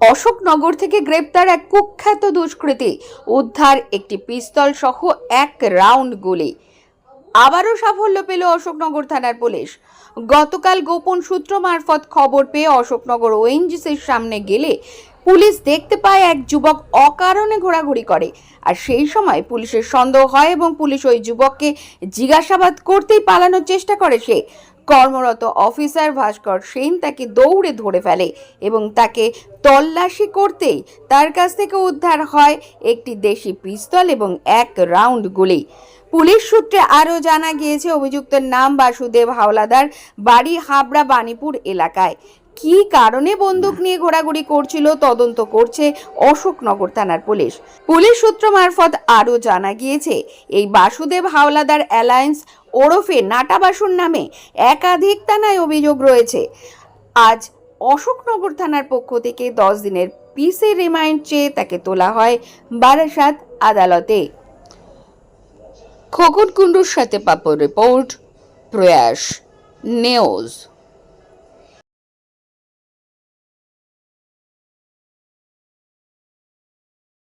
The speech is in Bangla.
অশোকনগর থেকে গ্রেপ্তার এক কুখ্যাত দুষ্কৃতী। উদ্ধার একটি পিস্তল সহ এক রাউন্ড গুলি। আবারও সাফল্য পেল অশোকনগর থানার পুলিশ। গতকাল গোপন সূত্র মারফত খবর পেয়ে অশোকনগর ওএনজিসির সামনে গেলে পুলিশ দেখতে পায় এক যুবক অকারণে ঘোরাঘুরি করে। আর সেই সময় পুলিশের সন্দেহ হয় এবং পুলিশ ওই যুবককে জিজ্ঞাসাবাদ করতেই পালানোর চেষ্টা করে সে। কর্মরত অফিসার ভাস্কর সেন তাকে দৌড়ে ধরে ফেলে এবং তাকে তল্লাশি করতেই তার কাছ থেকে উদ্ধার হয় একটি দেশি পিস্তল এবং এক রাউন্ড গুলি। পুলিশ সূত্রে আরও জানা গিয়েছে, অভিযুক্তের নাম বাসুদেব হাওলাদার, বাড়ি হাবড়া বাণীপুর এলাকায়। কী কারণে বন্দুক নিয়ে ঘোরাঘুরি করছিল, তদন্ত করছে অশোকনগর থানার পুলিশ। পুলিশ সূত্র মারফত আরও জানা গিয়েছে, এই বাসুদেব হাওলাদার অ্যালায়েন্স ওরফে নাটাবাসন নামে একাধিক থানায় অভিযোগ রয়েছে। আজ অশোকনগর থানার পক্ষ থেকে দশ দিনের পিসি রিমাইন্ড চেয়ে তাকে তোলা হয় বারাসাত আদালতে। খোকন কুণ্ডুর সাথে পাপর রিপোর্ট, প্রয়াস, নিউজ।